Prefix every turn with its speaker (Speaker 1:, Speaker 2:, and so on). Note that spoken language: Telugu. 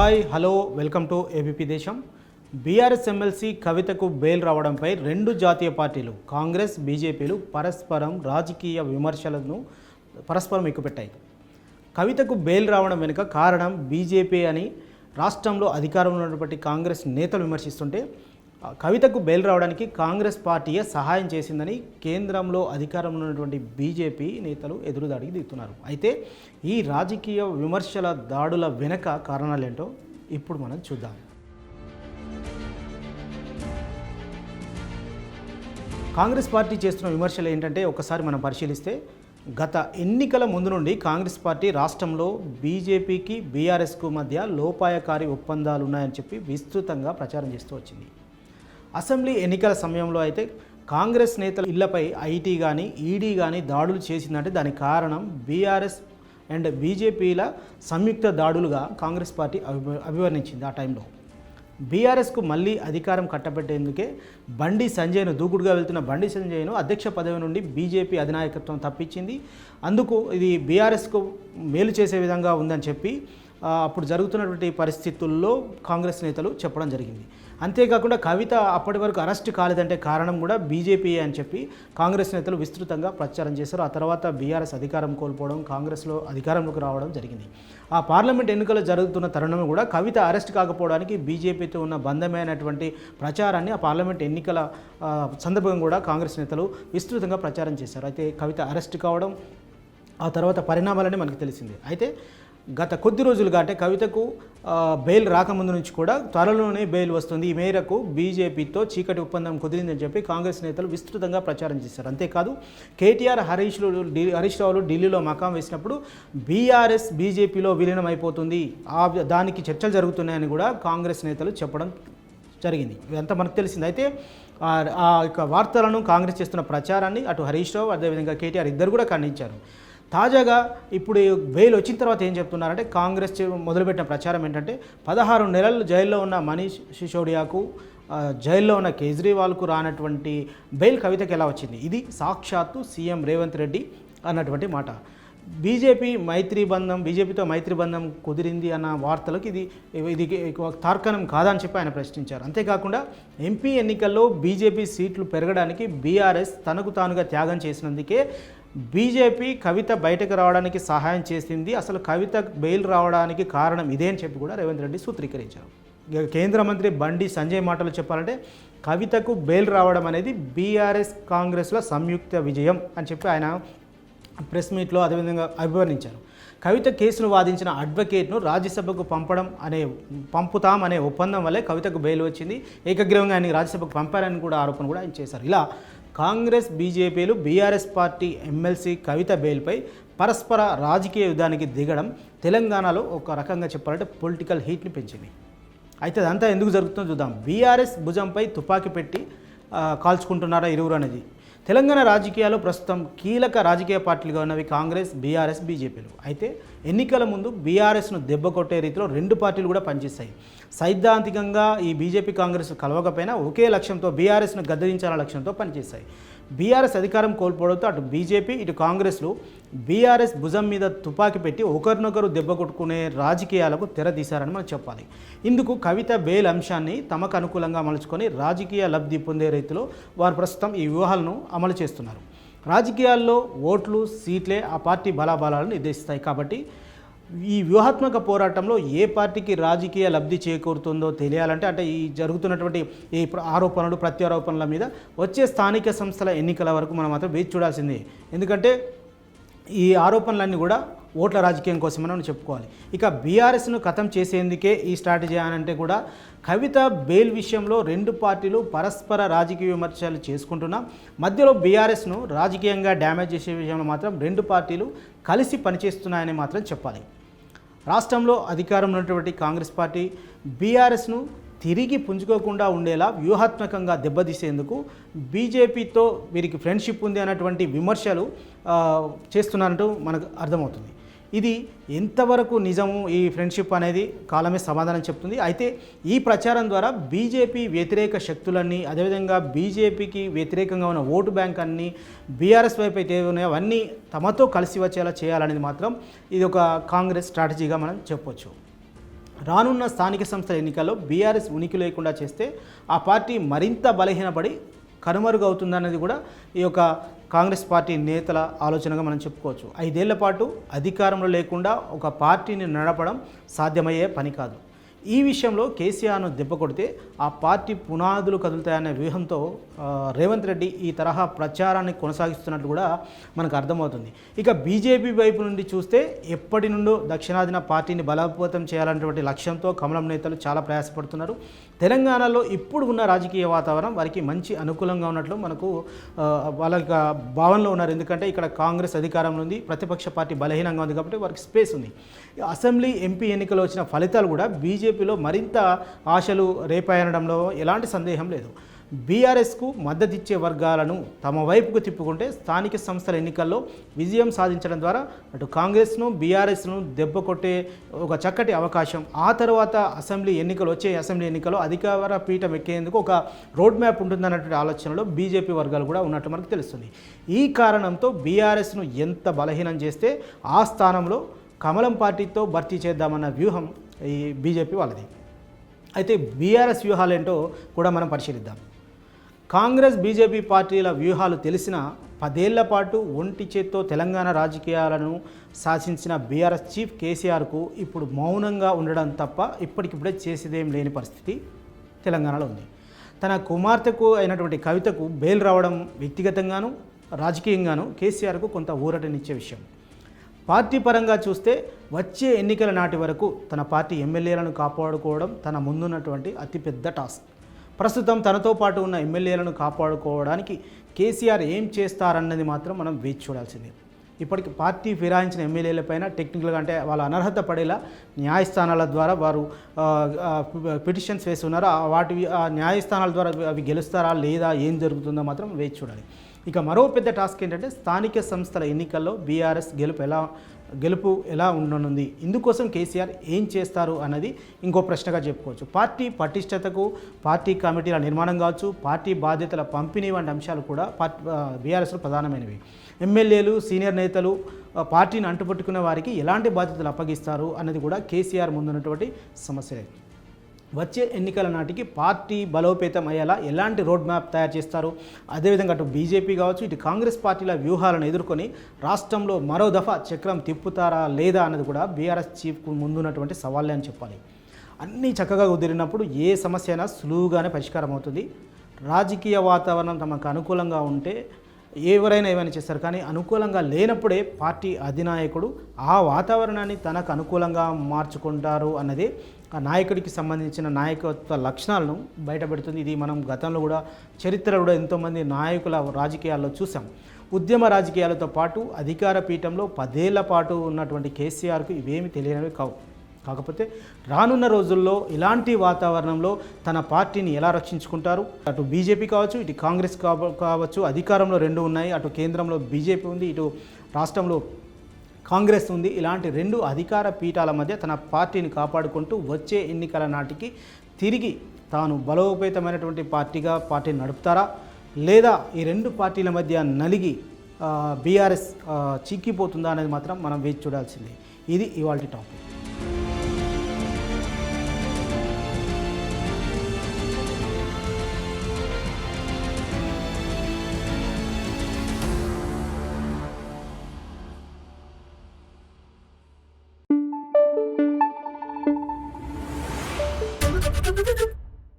Speaker 1: Hi hello welcome to ABP Desam. BRS MLC కవితకు బెయిల్ రావడంపై రెండు జాతీయ పార్టీలు కాంగ్రెస్ బీజేపీలు పరస్పరం రాజకీయ విమర్శలను పరస్పరం ఎక్కుపెట్టాయి. కవితకు బెయిల్ రావడం వెనుక కారణం బీజేపీ అని రాష్ట్రంలో అధికారంలో ఉన్నటువంటి కాంగ్రెస్ నేతలు విమర్శిస్తుంటే కవితకు బెయిల్ రావడానికి కాంగ్రెస్ పార్టీయే సహాయం చేసిందని కేంద్రంలో అధికారంలో ఉన్నటువంటి బీజేపీ నేతలు ఎదురుదాడికి దిగుతున్నారు. అయితే ఈ రాజకీయ విమర్శల దాడుల వెనక కారణాలేంటో ఇప్పుడు మనం చూద్దాం. కాంగ్రెస్ పార్టీ చేస్తున్న విమర్శలు ఏంటంటే ఒకసారి మనం పరిశీలిస్తే గత ఎన్నికల ముందు నుండి కాంగ్రెస్ పార్టీ రాష్ట్రంలో బీజేపీకి బీఆర్ఎస్కు మధ్య లోపాయకారి ఒప్పందాలు ఉన్నాయని చెప్పి విస్తృతంగా ప్రచారం చేస్తూ వచ్చింది. అసెంబ్లీ ఎన్నికల సమయంలో అయితే కాంగ్రెస్ నేతల ఇళ్ళపై ఐటీ కానీ ఈడీ కానీ దాడులు చేసిందంటే దానికి కారణం బీఆర్ఎస్ అండ్ బీజేపీల సంయుక్త దాడులుగా కాంగ్రెస్ పార్టీ అభి అభివర్ణించింది ఆ టైంలో. బీఆర్ఎస్కు మళ్ళీ అధికారం కట్టబెట్టేందుకే బండి సంజయ్ను దూకుడుగా వెళ్తున్న బండి సంజయ్ను అధ్యక్ష పదవి నుండి బీజేపీ అధినాయకత్వం తప్పించింది. అందుకు ఇది బీఆర్ఎస్కు మేలు చేసే విధంగా ఉందని చెప్పి అప్పుడు జరుగుతున్నటువంటి పరిస్థితుల్లో కాంగ్రెస్ నేతలు చెప్పడం జరిగింది. అంతేకాకుండా కవిత అప్పటి వరకు అరెస్ట్ కాలేదంటే కారణం కూడా బీజేపీ అని చెప్పి కాంగ్రెస్ నేతలు విస్తృతంగా ప్రచారం చేశారు. ఆ తర్వాత బీఆర్ఎస్ అధికారం కోల్పోవడం కాంగ్రెస్లో అధికారంలోకి రావడం జరిగింది. ఆ పార్లమెంట్ ఎన్నికలు జరుగుతున్న తరుణం కూడా కవిత అరెస్ట్ కాకపోవడానికి బీజేపీతో ఉన్న బంధమైనటువంటి ప్రచారాన్ని ఆ పార్లమెంట్ ఎన్నికల సందర్భంగా కూడా కాంగ్రెస్ నేతలు విస్తృతంగా ప్రచారం చేశారు. అయితే కవిత అరెస్ట్ కావడం ఆ తర్వాత పరిణామాలని మనకు తెలిసింది. అయితే గత కొద్ది రోజులుగా అంటే కవితకు బెయిల్ రాకముందు నుంచి కూడా త్వరలోనే బెయిల్ వస్తుంది. ఈ మేరకు బీజేపీతో చీకటి ఒప్పందం కుదిరిందని చెప్పి కాంగ్రెస్ నేతలు విస్తృతంగా ప్రచారం చేశారు. అంతేకాదు కేటీఆర్ హరీష్లు హరీష్ రావులు ఢిల్లీలో మకాం వేసినప్పుడు బీఆర్ఎస్ బీజేపీలో విలీనం అయిపోతుంది ఆ దానికి చర్చలు జరుగుతున్నాయని కూడా కాంగ్రెస్ నేతలు చెప్పడం జరిగింది. ఇదంతా మనకు తెలిసింది. అయితే ఆ- ఆ యొక్క వార్తలను కాంగ్రెస్ చేస్తున్న ప్రచారాన్ని అటు హరీష్ రావు అదేవిధంగా కేటీఆర్ ఇద్దరు కూడా ఖండించారు. తాజాగా ఇప్పుడు బెయిల్ వచ్చిన తర్వాత ఏం చెప్తున్నారంటే కాంగ్రెస్ చే- మొదలుపెట్టిన ప్రచారం ఏంటంటే పదహారు నెలలు జైల్లో ఉన్న మనీష్ సిసోడియాకు జైల్లో ఉన్న కేజ్రీవాల్కు రానటువంటి బెయిల్ కవితకి ఎలా వచ్చింది? ఇది సాక్షాత్తు సీఎం రేవంత్ రెడ్డి అన్నటువంటి మాట. బీజేపీ మైత్రి బంధం బీజేపీతో మైత్రి బంధం కుదిరింది అన్న వార్తలకు ఇది ఇది ఒక తార్కాణం కాదని చెప్పి ఆయన ప్రశ్నించారు. అంతేకాకుండా ఎంపీ ఎన్నికల్లో బీజేపీ సీట్లు పెరగడానికి బీఆర్ఎస్ తనకు తానుగా త్యాగం చేసినందుకే బీజేపీ కవిత బయటకు రావడానికి సహాయం చేసింది. అసలు కవిత బెయిల్ రావడానికి కారణం ఇదే అని చెప్పి కూడా రేవంత్ రెడ్డి సూత్రీకరించారు. కేంద్ర మంత్రి బండి సంజయ్ మాటలు చెప్పాలంటే కవితకు బెయిల్ రావడం అనేది బీఆర్ఎస్ కాంగ్రెస్ల సంయుక్త విజయం అని చెప్పి ఆయన ప్రెస్ మీట్లో అదేవిధంగా అభివర్ణించారు. కవిత కేసును వాదించిన అడ్వకేట్ను రాజ్యసభకు పంపడం అనే పంపుతాం అనే ఒప్పందం వల్లే కవితకు బెయిల్ వచ్చింది. ఏకగ్రీవంగా ఆయన రాజ్యసభకు పంపారని కూడా ఆరోపణ కూడా ఆయన చేశారు. ఇలా కాంగ్రెస్ బీజేపీలు బీఆర్ఎస్ పార్టీ ఎమ్మెల్సీ కవిత బెయిల్పై పరస్పర రాజకీయ యుద్ధానికి దిగడం తెలంగాణలో ఒక రకంగా చెప్పాలంటే పొలిటికల్ హీట్ని పెంచింది. అయితే అదంతా ఎందుకు జరుగుతుందో చూద్దాం. బీఆర్ఎస్ భుజంపై తుపాకీ పెట్టి కాల్చుకుంటున్నారా ఇరువురు అనేది. తెలంగాణ రాజకీయాల్లో ప్రస్తుతం కీలక రాజకీయ పార్టీలుగా ఉన్నవి కాంగ్రెస్ బీఆర్ఎస్ బీజేపీలు. అయితే ఎన్నికల ముందు బీఆర్ఎస్ను దెబ్బ కొట్టే రీతిలో రెండు పార్టీలు కూడా పనిచేస్తాయి సైద్ధాంతికంగా ఈ బీజేపీ కాంగ్రెస్ కలవకపోయినా ఒకే లక్ష్యంతో బీఆర్ఎస్ను గద్దరించాలనే లక్ష్యంతో పనిచేస్తాయి బీఆర్ఎస్ అధికారం కోల్పోవడంతో అటు బీజేపీ ఇటు కాంగ్రెస్లు బీఆర్ఎస్ భుజం మీద తుపాకీ పెట్టి ఒకరినొకరు దెబ్బ కొట్టుకునే రాజకీయాలకు తెరదీశారని మనం చెప్పాలి. ఇందుకు కవిత బెయిల్ అంశాన్ని తమకు అనుకూలంగా మలుచుకొని రాజకీయ లబ్ధి పొందే రీతిలో వారు ప్రస్తుతం ఈ వ్యూహాలను అమలు చేస్తున్నారు. రాజకీయాల్లో ఓట్లు సీట్లే ఆ పార్టీ బలాబలాలను నిర్దేశిస్తాయి కాబట్టి ఈ వ్యూహాత్మక పోరాటంలో ఏ పార్టీకి రాజకీయ లబ్ధి చేకూరుతుందో తెలియాలంటే అంటే ఈ జరుగుతున్నటువంటి ఈ ప్ర- ఆరోపణలు ప్రత్యారోపణల మీద వచ్చే స్థానిక సంస్థల ఎన్నికల వరకు మనం మాత్రం వేచి చూడాల్సిందే. ఎందుకంటే ఈ ఆరోపణలన్నీ కూడా ఓట్ల రాజకీయం కోసం మనం చెప్పుకోవాలి. ఇక బీఆర్ఎస్ను ఖతం చేసేందుకే ఈ స్ట్రాటజీ అని అంటే కూడా కవిత బెయిల్ విషయంలో రెండు పార్టీలు పరస్పర రాజకీయ విమర్శలు చేసుకుంటున్నా మధ్యలో బీఆర్ఎస్ను రాజకీయంగా డ్యామేజ్ చేసే విషయంలో మాత్రం రెండు పార్టీలు కలిసి పనిచేస్తున్నాయని మాత్రం చెప్పాలి. రాష్ట్రంలో అధికారంలో ఉన్నటువంటి కాంగ్రెస్ పార్టీ బీఆర్ఎస్ను తిరిగి పుంజుకోకుండా ఉండేలా వ్యూహాత్మకంగా దెబ్బతీసేందుకు బీజేపీతో వీరికి ఫ్రెండ్షిప్ ఉంది అన్నటువంటి విమర్శలు చేస్తున్నారంటూ మనకు అర్థమవుతుంది. ఇది ఎంతవరకు నిజము ఈ ఫ్రెండ్షిప్ అనేది కాలమే సమాధానం చెప్తుంది. అయితే ఈ ప్రచారం ద్వారా బీజేపీ వ్యతిరేక శక్తులన్నీ అదేవిధంగా బీజేపీకి వ్యతిరేకంగా ఉన్న ఓటు బ్యాంక్ అన్ని బీఆర్ఎస్ వైపు అయితే ఉన్నాయో అవన్నీ తమతో కలిసి వచ్చేలా చేయాలనేది మాత్రం ఇది ఒక కాంగ్రెస్ స్ట్రాటజీగా మనం చెప్పొచ్చు. రానున్న స్థానిక సంస్థల ఎన్నికల్లో బీఆర్ఎస్ ఉనికి లేకుండా చేస్తే ఆ పార్టీ మరింత బలహీనపడి కనుమరుగవుతుందన్నది కూడా ఈ యొక్క కాంగ్రెస్ పార్టీ నేతల ఆలోచనగా మనం చెప్పుకోవచ్చు. ఐదేళ్ళ పాటు అధికారంలో లేకుండా ఒక పార్టీని నడపడం సాధ్యమయ్యే పని కాదు. ఈ విషయంలో కేసీఆర్ను దెబ్బ కొడితే ఆ పార్టీ పునాదులు కదులుతాయనే వ్యూహంతో రేవంత్ రెడ్డి ఈ తరహా ప్రచారాన్ని కొనసాగిస్తున్నట్లు కూడా మనకు అర్థమవుతుంది. ఇక బీజేపీ వైపు నుండి చూస్తే ఎప్పటి నుండో దక్షిణాదిన పార్టీని బలోపేతం చేయాలన్నటువంటి లక్ష్యంతో కమలం నేతలు చాలా ప్రయాసపడుతున్నారు. తెలంగాణలో ఇప్పుడు ఉన్న రాజకీయ వాతావరణం వారికి మంచి అనుకూలంగా ఉన్నట్లు మనకు వాళ్ళ యొక్క భావనలో ఉన్నారు. ఎందుకంటే ఇక్కడ కాంగ్రెస్ అధికారంలో ఉంది ప్రతిపక్ష పార్టీ బలహీనంగా ఉంది కాబట్టి వారికి స్పేస్ ఉంది. అసెంబ్లీ ఎంపీ ఎన్నికలు వచ్చిన ఫలితాలు కూడా బీజేపీ బీజేపీలో మరింత ఆశలు రేపాయనడంలో ఎలాంటి సందేహం లేదు. బీఆర్ఎస్కు మద్దతిచ్చే వర్గాలను తమ వైపుకు తిప్పుకుంటే స్థానిక సంస్థల ఎన్నికల్లో విజయం సాధించడం ద్వారా అటు కాంగ్రెస్ను బీఆర్ఎస్ను దెబ్బ కొట్టే ఒక చక్కటి అవకాశం ఆ తర్వాత అసెంబ్లీ ఎన్నికలు వచ్చే అసెంబ్లీ ఎన్నికల్లో అధికార పీఠం ఎక్కేందుకు ఒక రోడ్ మ్యాప్ ఉంటుందన్నటువంటి ఆలోచనలో బీజేపీ వర్గాలు కూడా ఉన్నట్టు మనకు తెలుస్తుంది. ఈ కారణంతో బీఆర్ఎస్ను ఎంత బలహీనం చేస్తే ఆ స్థానంలో కమలం పార్టీతో భర్తీ చేద్దామన్న వ్యూహం ఈ బీజేపీ వాళ్ళది. అయితే బీఆర్ఎస్ వ్యూహాలు ఏంటో కూడా మనం పరిశీలిద్దాం. కాంగ్రెస్ బీజేపీ పార్టీల వ్యూహాలు తెలిసిన పదేళ్ళ పాటు ఒంటి చేత్తో తెలంగాణ రాజకీయాలను శాసించిన బీఆర్ఎస్ చీఫ్ కేసీఆర్కు ఇప్పుడు మౌనంగా ఉండడం తప్ప ఇప్పటికిప్పుడే చేసేదేం లేని పరిస్థితి తెలంగాణలో ఉంది. తన కుమార్తెకు అయినటువంటి కవితకు బెయిల్ రావడం వ్యక్తిగతంగాను రాజకీయంగాను కేసీఆర్కు కొంత ఊరటనిచ్చే విషయం. పార్టీ పరంగా చూస్తే వచ్చే ఎన్నికల నాటి వరకు తన పార్టీ ఎమ్మెల్యేలను కాపాడుకోవడం తన ముందున్నటువంటి అతిపెద్ద టాస్క్. ప్రస్తుతం తనతో పాటు ఉన్న ఎమ్మెల్యేలను కాపాడుకోవడానికి కేసీఆర్ ఏం చేస్తారన్నది మాత్రం మనం వేచి చూడాల్సిందే. ఇప్పటికి పార్టీ ఫిరాయించిన ఎమ్మెల్యేలపైన టెక్నికల్గా అంటే వాళ్ళ అనర్హత పడేలా న్యాయస్థానాల ద్వారా వారు పిటిషన్స్ వేసి వాటి ఆ న్యాయస్థానాల ద్వారా అవి గెలుస్తారా? లేదా? ఏం జరుగుతుందో మాత్రం వేచి చూడాలి. ఇక మరో పెద్ద టాస్క్ ఏంటంటే స్థానిక సంస్థల ఎన్నికల్లో బీఆర్ఎస్ గెలుపు ఎలా గెలుపు ఎలా ఉండనుంది? ఇందుకోసం కేసీఆర్ ఏం చేస్తారు అన్నది ఇంకో ప్రశ్నగా చెప్పుకోవచ్చు. పార్టీ పటిష్టతకు పార్టీ కమిటీల నిర్మాణం కావచ్చు పార్టీ బాధ్యతల పంపిణీ వంటి అంశాలు కూడా పార్టీ బీఆర్ఎస్లో ప్రధానమైనవి. ఎమ్మెల్యేలు సీనియర్ నేతలు పార్టీని అంటుపట్టుకున్న వారికి ఎలాంటి బాధ్యతలు అప్పగిస్తారు అన్నది కూడా కేసీఆర్ ముందున్నటువంటి సమస్య వచ్చే ఎన్నికల నాటికి పార్టీ బలోపేతం అయ్యేలా ఎలాంటి రోడ్ మ్యాప్ తయారు చేస్తారు? అదేవిధంగా అటు బీజేపీ కావచ్చు ఇటు కాంగ్రెస్ పార్టీల వ్యూహాలను ఎదుర్కొని రాష్ట్రంలో మరో దఫా చక్రం తిప్పుతారా లేదా అన్నది కూడా బీఆర్ఎస్ చీఫ్కు ముందున్నటువంటి సవాళ్ళే అని చెప్పాలి. అన్నీ చక్కగా కుదిరినప్పుడు ఏ సమస్య అయినా సులువుగానే పరిష్కారం అవుతుంది. రాజకీయ వాతావరణం తమకు అనుకూలంగా ఉంటే ఎవరైనా ఏమైనా చేస్తారు. కానీ అనుకూలంగా లేనప్పుడే పార్టీ అధినాయకుడు ఆ వాతావరణాన్ని తనకు అనుకూలంగా మార్చుకుంటారు అన్నది నాయకుడికి సంబంధించిన నాయకత్వ లక్షణాలను బయటపెడుతుంది. ఇది మనం గతంలో కూడా చరిత్రలో కూడా ఎంతోమంది నాయకుల రాజకీయాల్లో చూసాం. ఉద్యమ రాజకీయాలతో పాటు అధికార పీఠంలో పదేళ్ళ పాటు ఉన్నటువంటి కేసీఆర్కు ఇవేమి తెలియనివి కావు. కాకపోతే రానున్న రోజుల్లో ఇలాంటి వాతావరణంలో తన పార్టీని ఎలా రక్షించుకుంటారు? అటు బీజేపీ కావచ్చు ఇటు కాంగ్రెస్ కావచ్చు అధికారంలో రెండు ఉన్నాయి. అటు కేంద్రంలో బీజేపీ ఉంది ఇటు రాష్ట్రంలో కాంగ్రెస్ ఉంది. ఇలాంటి రెండు అధికార పీఠాల మధ్య తన పార్టీని కాపాడుకుంటూ వచ్చే ఎన్నికల నాటికి తిరిగి తాను బలోపేతమైనటువంటి పార్టీగా పార్టీని నడుపుతారా? లేదా ఈ రెండు పార్టీల మధ్య నలిగి బీఆర్ఎస్ చిక్కిపోతుందా అనేది మాత్రం మనం వేచి చూడాల్సిందే. ఇది ఇవాళ టాపిక్.